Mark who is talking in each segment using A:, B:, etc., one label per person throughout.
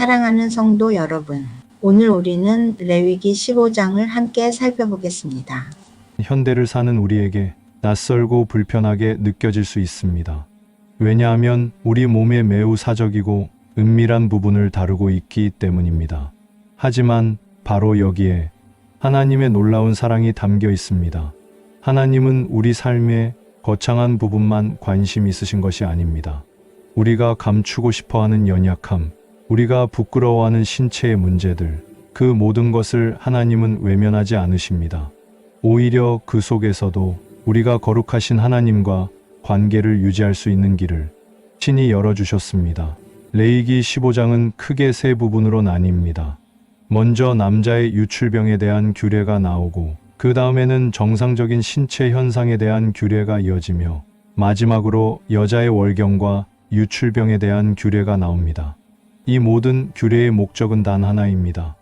A: 사랑하는 성도 여러분, 오늘 우리는 레위기 15장을 함께 살펴보겠습니다.
B: 현대를 사는 우리에게 낯설고 불편하게 느껴질 수 있습니다. 왜냐하면 우리 몸에 매우 사적이고 은밀한 부분을 다루고 있기 때문입니다. 하지만 바로 여기에 하나님의 놀라운 사랑이 담겨 있습니다. 하나님은 우리 삶의 거창한 부분만 관심 있으신 것이 아닙니다. 우리가 감추고 싶어 하는 연약함, 우리가 부끄러워하는 신체의 문제들, 그 모든 것을 하나님은 외면하지 않으십니다. 오히려 그 속에서도 우리가 거룩하신 하나님과 관계를 유지할 수 있는 길을 친히 열어주셨습니다. 레이기 15장은 크게 세 부분으로 나뉩니다. 먼저 남자의 유출병에 대한 규례가 나오고 그 다음에는 정상적인 신체 현상에 대한 규례가 이어지며 마지막으로 여자의 월경과 유출병에 대한 규례가 나옵니다. 이 모든 규례의 목적은 단 하나입니다.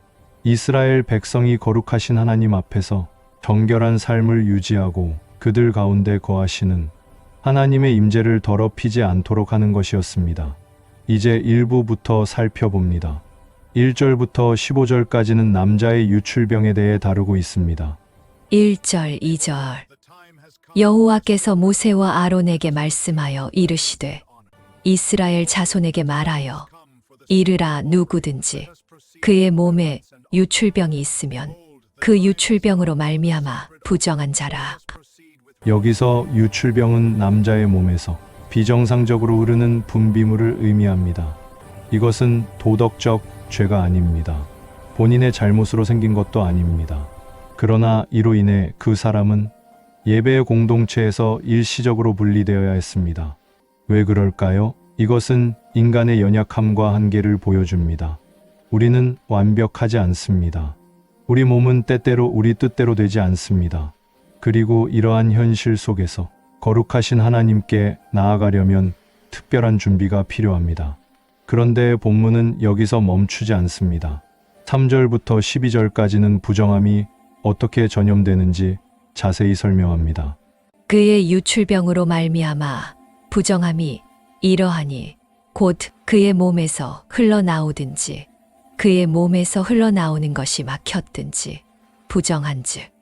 B: 이스라엘 백성이 거룩하신 하나님 앞에서 정결한 삶을 유지하고 그들 가운데 거하시는 하나님의 임재를 더럽히지 않도록 하는 것이었습니다. 이제 일부부터 살펴봅니다. 1절부터 15절까지는 남자의 유출병에 대해 다루고 있습니다.
C: 1절, 2절 여호와께서 모세와 아론에게 말씀하여 이르시되 이스라엘 자손에게 말하여 이르라 누구든지 그의 몸에 유출병이 있으면 그 유출병으로 말미암아 부정한 자라
B: 여기서 유출병은 남자의 몸에서 비정상적으로 흐르는 분비물을 의미합니다. 이것은 도덕적 죄가 아닙니다. 본인의 잘못으로 생긴 것도 아닙니다. 그러나 이로 인해 그 사람은 예배의 공동체에서 일시적으로 분리되어야 했습니다. 왜 그럴까요? 이것은 인간의 연약함과 한계를 보여줍니다. 우리는 완벽하지 않습니다. 우리 몸은 때때로 우리 뜻대로 되지 않습니다. 그리고 이러한 현실 속에서 거룩하신 하나님께 나아가려면 특별한 준비가 필요합니다. 그런데 본문은 여기서 멈추지 않습니다. 3절부터 12절까지는 부정함이 어떻게 전염되는지 자세히 설명합니다.
C: 그의 유출병으로 말미암아 부정함이 이러하니 곧 그의 몸에서 흘러나오든지 그의 몸에서 흘러나오는 것이 막혔든지 부정한즉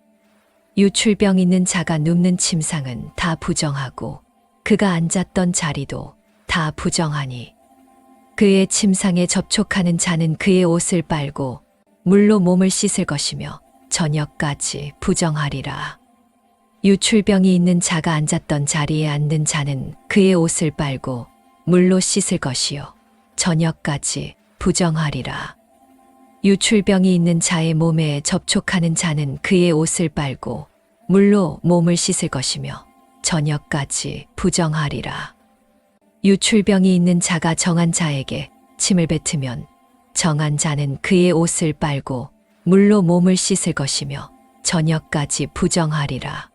C: 유출병 있는 자가 눕는 침상은 다 부정하고 그가 앉았던 자리도 다 부정하니 그의 침상에 접촉하는 자는 그의 옷을 빨고 물로 몸을 씻을 것이며 저녁까지 부정하리라. 유출병이 있는 자가 앉았던 자리에 앉는 자는 그의 옷을 빨고 물로 씻을 것이요 저녁까지 부정하리라. 유출병이 있는 자의 몸에 접촉하는 자는 그의 옷을 빨고 물로 몸을 씻을 것이며 저녁까지 부정하리라. 유출병이 있는 자가 정한 자에게 침을 뱉으면 정한 자는 그의 옷을 빨고 물로 몸을 씻을 것이며 저녁까지 부정하리라.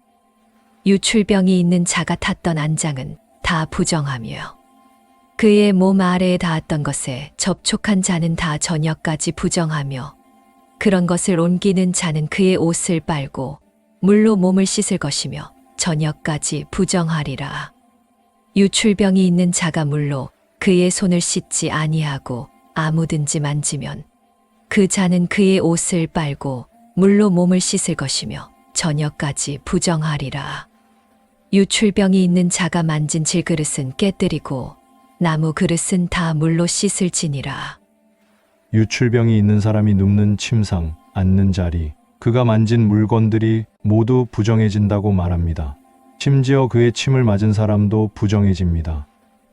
C: 유출병이 있는 자가 탔던 안장은 다 부정하며 그의 몸 아래에 닿았던 것에 접촉한 자는 다 저녁까지 부정하며 그런 것을 옮기는 자는 그의 옷을 빨고 물로 몸을 씻을 것이며 저녁까지 부정하리라. 유출병이 있는 자가 물로 그의 손을 씻지 아니하고 아무든지 만지면 그 자는 그의 옷을 빨고 물로 몸을 씻을 것이며 저녁까지 부정하리라. 유출병이 있는 자가 만진 질그릇은 깨뜨리고 나무 그릇은 다 물로 씻을지니라.
B: 유출병이 있는 사람이 눕는 침상, 앉는 자리, 그가 만진 물건들이 모두 부정해진다고 말합니다. 심지어 그의 침을 맞은 사람도 부정해집니다.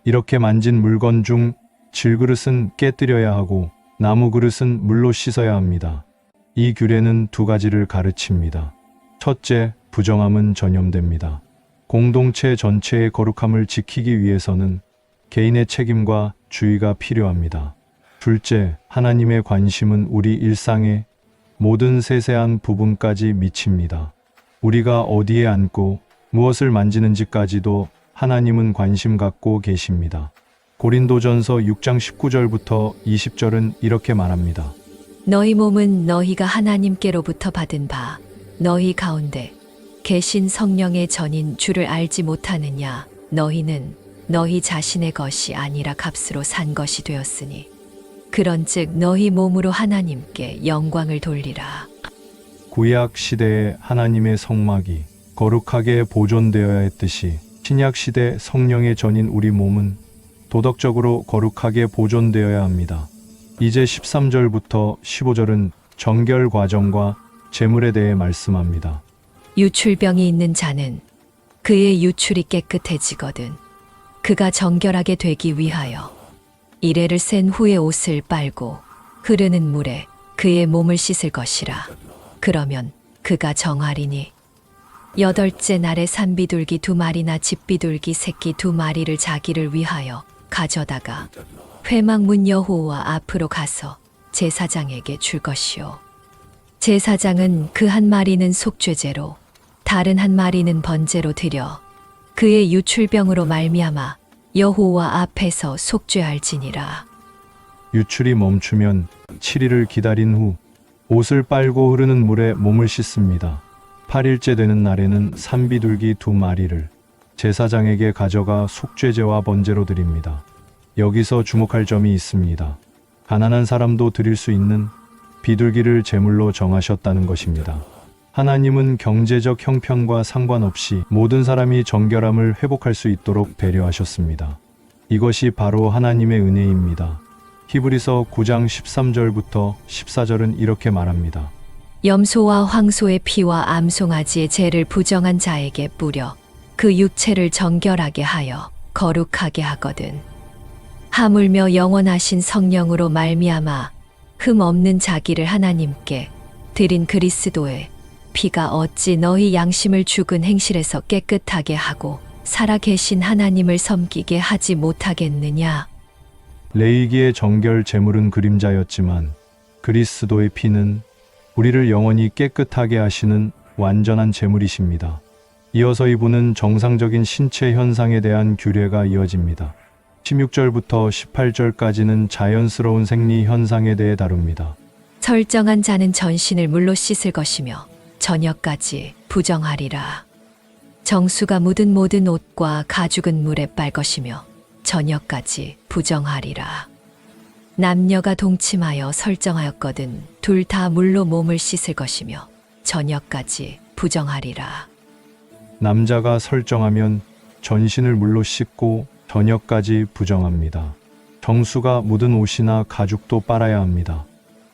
B: 이렇게 만진 물건 중 질그릇은 깨뜨려야 하고 나무 그릇은 물로 씻어야 합니다. 이 규례는 두 가지를 가르칩니다. 첫째, 부정함은 전염됩니다. 공동체 전체의 거룩함을 지키기 위해서는 개인의 책임과 주의가 필요합니다. 둘째, 하나님의 관심은 우리 일상의 모든 세세한 부분까지 미칩니다. 우리가 어디에 앉고 무엇을 만지는지까지도 하나님은 관심 갖고 계십니다. 고린도전서 6장 19절부터 20절은 이렇게 말합니다.
C: 너희 몸은 너희가 하나님께로부터 받은 바 너희 가운데 계신 성령의 전인 주를 알지 못하느냐 너희는 너희 자신의 것이 아니라 값으로 산 것이 되었으니 그런즉 너희 몸으로 하나님께 영광을 돌리라.
B: 구약 시대에 하나님의 성막이 거룩하게 보존되어야 했듯이 신약 시대 성령의 전인 우리 몸은 도덕적으로 거룩하게 보존되어야 합니다. 이제 13절부터 15절은 정결 과정과 재물에 대해 말씀합니다.
C: 유출병이 있는 자는 그의 유출이 깨끗해지거든. 그가 정결하게 되기 위하여 이래를 센 후에 옷을 빨고 흐르는 물에 그의 몸을 씻을 것이라. 그러면 그가 정하리니 여덟째 날에 산비둘기 두 마리나 집비둘기 새끼 두 마리를 자기를 위하여 가져다가 회막문 여호와 앞으로 가서 제사장에게 줄 것이요. 제사장은 그 한 마리는 속죄제로 다른 한 마리는 번제로 드려 그의 유출병으로 말미암아 여호와 앞에서 속죄할지니라.
B: 유출이 멈추면 7일을 기다린 후 옷을 빨고 흐르는 물에 몸을 씻습니다. 8일째 되는 날에는 산비둘기 두 마리를 제사장에게 가져가 속죄제와 번제로 드립니다. 여기서 주목할 점이 있습니다. 가난한 사람도 드릴 수 있는 비둘기를 제물로 정하셨다는 것입니다. 하나님은 경제적 형편과 상관없이 모든 사람이 정결함을 회복할 수 있도록 배려하셨습니다. 이것이 바로 하나님의 은혜입니다. 히브리서 9장 13절부터 14절은 이렇게 말합니다.
C: 염소와 황소의 피와 암송아지의 죄를 부정한 자에게 뿌려 그 육체를 정결하게 하여 거룩하게 하거든. 하물며 영원하신 성령으로 말미암아 흠 없는 자기를 하나님께 드린 그리스도의 피가 어찌 너희 양심을 죽은 행실에서 깨끗하게 하고 살아계신 하나님을 섬기게 하지 못하겠느냐?
B: 레이기의 정결 제물은 그림자였지만 그리스도의 피는 우리를 영원히 깨끗하게 하시는 완전한 제물이십니다. 이어서 이분은 정상적인 신체 현상에 대한 규례가 이어집니다. 16절부터 18절까지는 자연스러운 생리 현상에 대해 다룹니다.
C: 설정한 자는 전신을 물로 씻을 것이며 저녁까지 부정하리라. 정수가 묻은 모든 옷과 가죽은 물에 빨 것이며 저녁까지 부정하리라. 남녀가 동침하여 설정하였거든 둘 다 물로 몸을 씻을 것이며 저녁까지 부정하리라.
B: 남자가 설정하면 전신을 물로 씻고 저녁까지 부정합니다. 정수가 묻은 옷이나 가죽도 빨아야 합니다.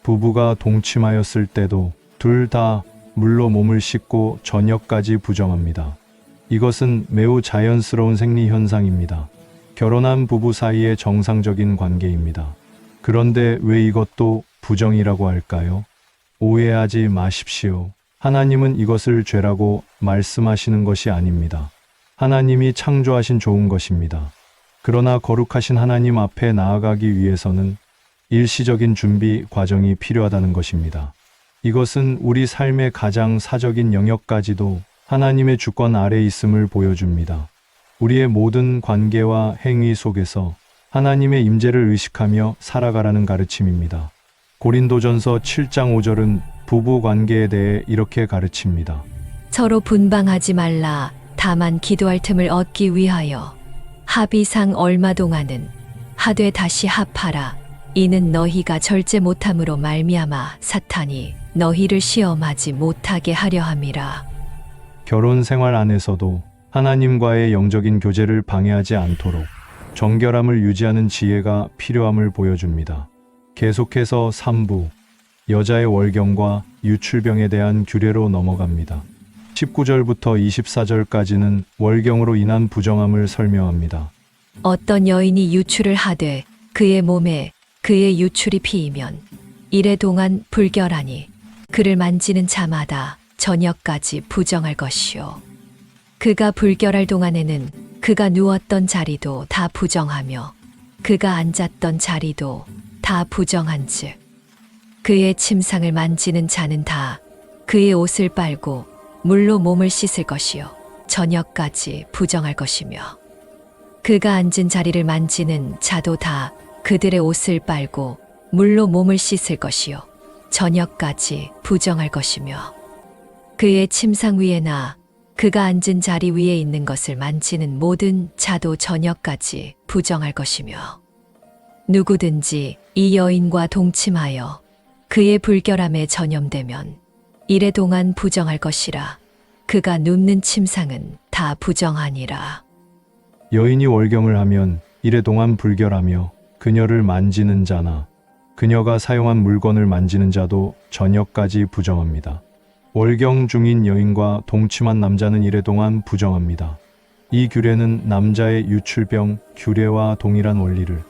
B: 부부가 동침하였을 때도 둘 다 물로 몸을 씻고 저녁까지 부정합니다. 이것은 매우 자연스러운 생리 현상입니다. 결혼한 부부 사이의 정상적인 관계입니다. 그런데 왜 이것도 부정이라고 할까요? 오해하지 마십시오. 하나님은 이것을 죄라고 말씀하시는 것이 아닙니다. 하나님이 창조하신 좋은 것입니다. 그러나 거룩하신 하나님 앞에 나아가기 위해서는 일시적인 준비 과정이 필요하다는 것입니다. 이것은 우리 삶의 가장 사적인 영역까지도 하나님의 주권 아래 있음을 보여줍니다. 우리의 모든 관계와 행위 속에서 하나님의 임재를 의식하며 살아가라는 가르침입니다. 고린도전서 7장 5절은 부부 관계에 대해 이렇게 가르칩니다.
C: 서로 분방하지 말라. 다만 기도할 틈을 얻기 위하여 합의상 얼마 동안은 하되 다시 합하라. 이는 너희가 절제 못함으로 말미암아 사탄이 너희를 시험하지 못하게 하려 함이라.
B: 결혼 생활 안에서도 하나님과의 영적인 교제를 방해하지 않도록 정결함을 유지하는 지혜가 필요함을 보여줍니다. 계속해서 3부 여자의 월경과 유출병에 대한 규례로 넘어갑니다. 19절부터 24절까지는 월경으로 인한 부정함을 설명합니다.
C: 어떤 여인이 유출을 하되 그의 몸에 그의 유출이 피이면 이래 동안 불결하니 그를 만지는 자마다 저녁까지 부정할 것이요. 그가 불결할 동안에는 그가 누웠던 자리도 다 부정하며 그가 앉았던 자리도 다 부정한즉 그의 침상을 만지는 자는 다 그의 옷을 빨고 물로 몸을 씻을 것이요 저녁까지 부정할 것이며 그가 앉은 자리를 만지는 자도 다 그들의 옷을 빨고 물로 몸을 씻을 것이요 저녁까지 부정할 것이며 그의 침상 위에나 그가 앉은 자리 위에 있는 것을 만지는 모든 자도 저녁까지 부정할 것이며 누구든지 이 여인과 동침하여 그의 불결함에 전염되면 이래 동안 부정할 것이라 그가 눕는 침상은 다 부정하니라.
B: 여인이 월경을 하면 이래 동안 불결하며 그녀를 만지는 자나 그녀가 사용한 물건을 만지는 자도 저녁까지 부정합니다. 월경 중인 여인과 동침한 남자는 이래 동안 부정합니다. 이 규례는 남자의 유출병 규례와 동일한 원리를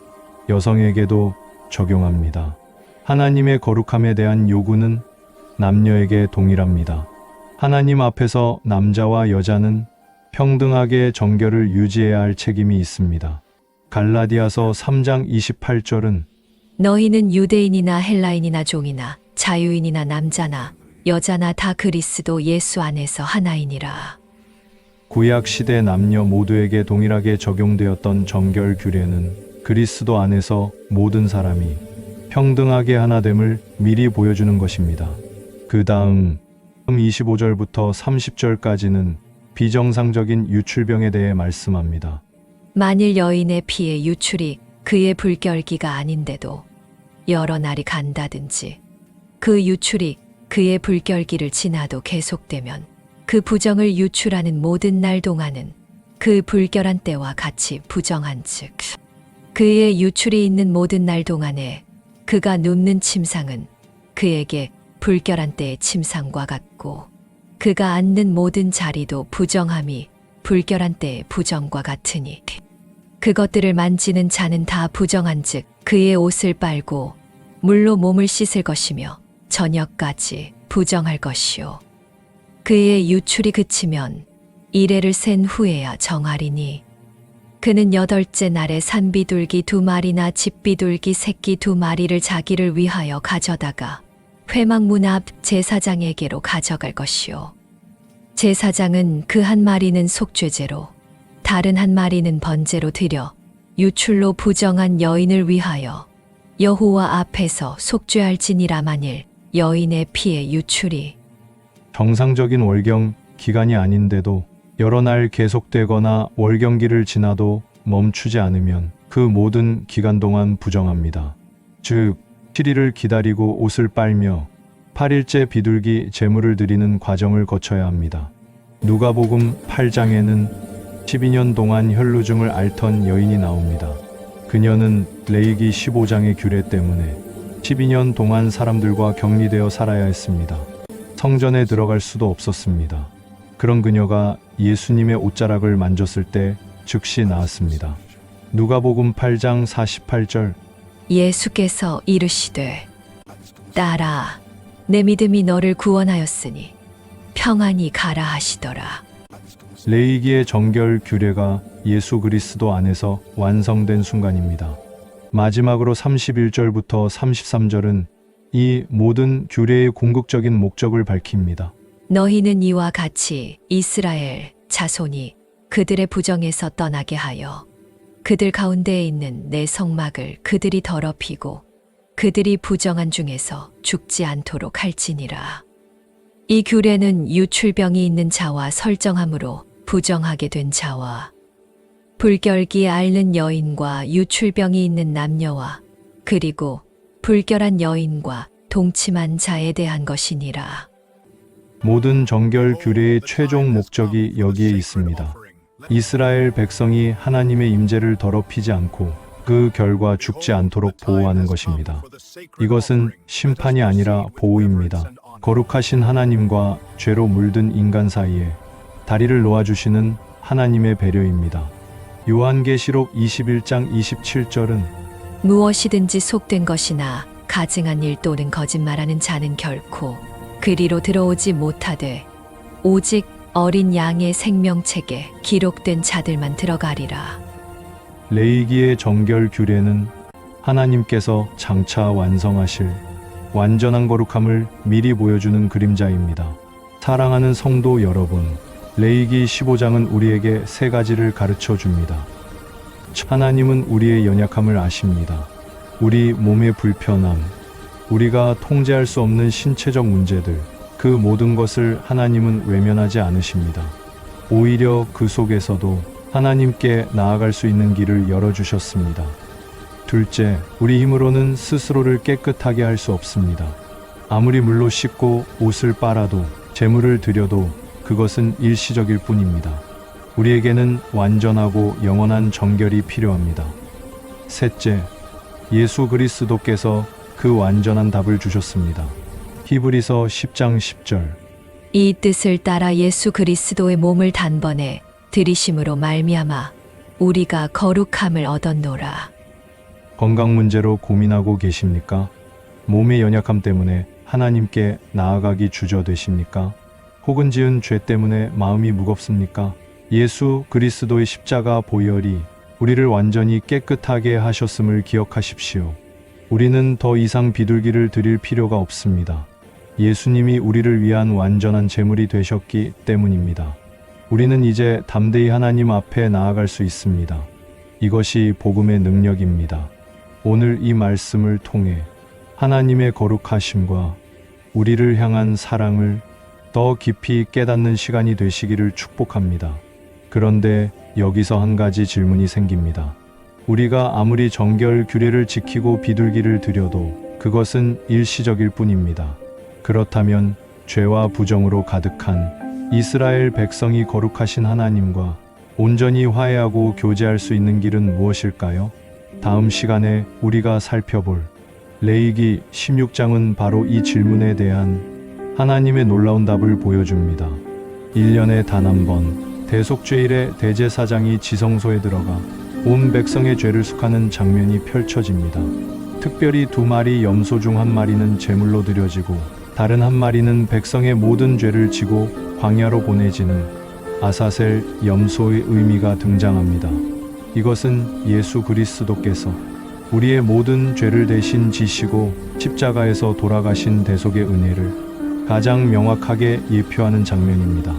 B: 여성에게도 적용합니다. 하나님의 거룩함에 대한 요구는 남녀에게 동일합니다. 하나님 앞에서 남자와 여자는 평등하게 정결을 유지해야 할 책임이 있습니다. 갈라디아서 3장 28절은
C: 너희는 유대인이나 헬라인이나 종이나 자유인이나 남자나 여자나 다 그리스도 예수 안에서 하나이니라.
B: 구약 시대 남녀 모두에게 동일하게 적용되었던 정결 규례는 그리스도 안에서 모든 사람이 평등하게 하나됨을 미리 보여주는 것입니다. 그 다음 25절부터 30절까지는 비정상적인 유출병에 대해 말씀합니다.
C: 만일 여인의 피에 유출이 그의 불결기가 아닌데도 여러 날이 간다든지 그 유출이 그의 불결기를 지나도 계속되면 그 부정을 유출하는 모든 날 동안은 그 불결한 때와 같이 부정한 즉 그의 유출이 있는 모든 날 동안에 그가 눕는 침상은 그에게 불결한 때의 침상과 같고 그가 앉는 모든 자리도 부정함이 불결한 때의 부정과 같으니 그것들을 만지는 자는 다 부정한즉 그의 옷을 빨고 물로 몸을 씻을 것이며 저녁까지 부정할 것이요. 그의 유출이 그치면 이래를 센 후에야 정하리니 그는 여덟째 날에 산비둘기 두 마리나 집비둘기 새끼 두 마리를 자기를 위하여 가져다가 회막문 앞 제사장에게로 가져갈 것이요. 제사장은 그 한 마리는 속죄제로 다른 한 마리는 번제로 드려 유출로 부정한 여인을 위하여 여호와 앞에서 속죄할지니라 만일 여인의 피에 유출이
B: 정상적인 월경 기간이 아닌데도 여러 날 계속되거나 월경기를 지나도 멈추지 않으면 그 모든 기간 동안 부정합니다. 즉, 7일을 기다리고 옷을 빨며 8일째 비둘기 제물을 드리는 과정을 거쳐야 합니다. 누가복음 8장에는 12년 동안 혈루증을 앓던 여인이 나옵니다. 그녀는 레이기 15장의 규례 때문에 12년 동안 사람들과 격리되어 살아야 했습니다. 성전에 들어갈 수도 없었습니다. 그런 그녀가 예수님의 옷자락을 만졌을 때 즉시 나았습니다. 누가복음 8장 48절
C: 예수께서 이르시되 딸아 내 믿음이 너를 구원하였으니 평안히 가라 하시더라
B: 레이기의 정결 규례가 예수 그리스도 안에서 완성된 순간입니다. 마지막으로 31절부터 33절은 이 모든 규례의 궁극적인 목적을 밝힙니다.
C: 너희는 이와 같이 이스라엘 자손이 그들의 부정에서 떠나게 하여 그들 가운데에 있는 내 성막을 그들이 더럽히고 그들이 부정한 중에서 죽지 않도록 할지니라. 이 규례는 유출병이 있는 자와 설정함으로 부정하게 된 자와 불결기에 앓는 여인과 유출병이 있는 남녀와 그리고 불결한 여인과 동침한 자에 대한 것이니라.
B: 모든 정결 규례의 최종 목적이 여기에 있습니다. 이스라엘 백성이 하나님의 임재를 더럽히지 않고 그 결과 죽지 않도록 보호하는 것입니다. 이것은 심판이 아니라 보호입니다. 거룩하신 하나님과 죄로 물든 인간 사이에 다리를 놓아주시는 하나님의 배려입니다. 요한계시록 21장 27절은
C: 무엇이든지 속된 것이나 가증한 일 또는 거짓말하는 자는 결코 그리로 들어오지 못하되 오직 어린 양의 생명책에 기록된 자들만 들어가리라.
B: 레이기의 정결 규례는 하나님께서 장차 완성하실 완전한 거룩함을 미리 보여주는 그림자입니다. 사랑하는 성도 여러분, 레이기 15장은 우리에게 세 가지를 가르쳐 줍니다. 하나님은 우리의 연약함을 아십니다. 우리 몸의 불편함, 우리가 통제할 수 없는 신체적 문제들, 그 모든 것을 하나님은 외면하지 않으십니다. 오히려 그 속에서도 하나님께 나아갈 수 있는 길을 열어주셨습니다. 둘째, 우리 힘으로는 스스로를 깨끗하게 할 수 없습니다. 아무리 물로 씻고 옷을 빨아도 재물을 드려도 그것은 일시적일 뿐입니다. 우리에게는 완전하고 영원한 정결이 필요합니다. 셋째, 예수 그리스도께서 그 완전한 답을 주셨습니다. 히브리서 10장 10절.
C: 이 뜻을 따라 예수 그리스도의 몸을 단번에 들이심으로 말미암아 우리가 거룩함을 얻었노라.
B: 건강 문제로 고민하고 계십니까? 몸의 연약함 때문에 하나님께 나아가기 주저되십니까? 혹은 지은 죄 때문에 마음이 무겁습니까? 예수 그리스도의 십자가 보혈이 우리를 완전히 깨끗하게 하셨음을 기억하십시오. 우리는 더 이상 비둘기를 드릴 필요가 없습니다. 예수님이 우리를 위한 완전한 제물이 되셨기 때문입니다. 우리는 이제 담대히 하나님 앞에 나아갈 수 있습니다. 이것이 복음의 능력입니다. 오늘 이 말씀을 통해 하나님의 거룩하심과 우리를 향한 사랑을 더 깊이 깨닫는 시간이 되시기를 축복합니다. 그런데 여기서 한 가지 질문이 생깁니다. 우리가 아무리 정결 규례를 지키고 비둘기를 드려도 그것은 일시적일 뿐입니다. 그렇다면 죄와 부정으로 가득한 이스라엘 백성이 거룩하신 하나님과 온전히 화해하고 교제할 수 있는 길은 무엇일까요? 다음 시간에 우리가 살펴볼 레이기 16장은 바로 이 질문에 대한 하나님의 놀라운 답을 보여줍니다. 1년에 단 한 번 대속죄일에 대제사장이 지성소에 들어가 온 백성의 죄를 숙하는 장면이 펼쳐집니다. 특별히 두 마리 염소 중 한 마리는 제물로 드려지고 다른 한 마리는 백성의 모든 죄를 지고 광야로 보내지는 아사셀 염소의 의미가 등장합니다. 이것은 예수 그리스도께서 우리의 모든 죄를 대신 지시고 십자가에서 돌아가신 대속의 은혜를 가장 명확하게 예표하는 장면입니다.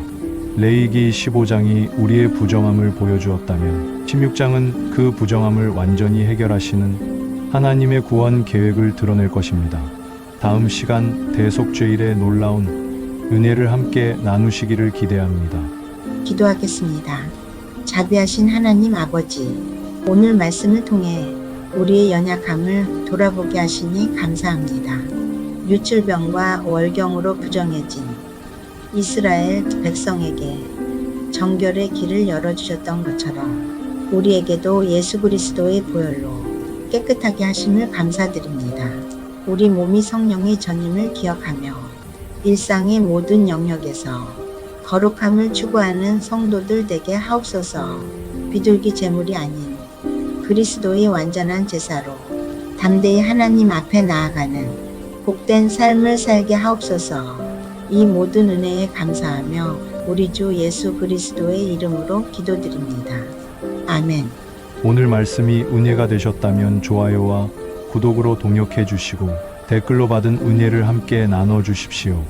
B: 레이기 15장이 우리의 부정함을 보여주었다면 16장은 그 부정함을 완전히 해결하시는 하나님의 구원 계획을 드러낼 것입니다. 다음 시간 대속죄일의 놀라운 은혜를 함께 나누시기를 기대합니다.
A: 기도하겠습니다. 자비하신 하나님 아버지, 오늘 말씀을 통해 우리의 연약함을 돌아보게 하시니 감사합니다. 유출병과 월경으로 부정해진 이스라엘 백성에게 정결의 길을 열어주셨던 것처럼 우리에게도 예수 그리스도의 보혈로 깨끗하게 하심을 감사드립니다. 우리 몸이 성령의 전임을 기억하며 일상의 모든 영역에서 거룩함을 추구하는 성도들 되게 하옵소서 비둘기 제물이 아닌 그리스도의 완전한 제사로 담대히 하나님 앞에 나아가는 복된 삶을 살게 하옵소서 이 모든 은혜에 감사하며 우리 주 예수 그리스도의 이름으로 기도드립니다. 아멘.
B: 오늘 말씀이 은혜가 되셨다면 좋아요와 구독으로 동역해 주시고 댓글로 받은 은혜를 함께 나눠 주십시오.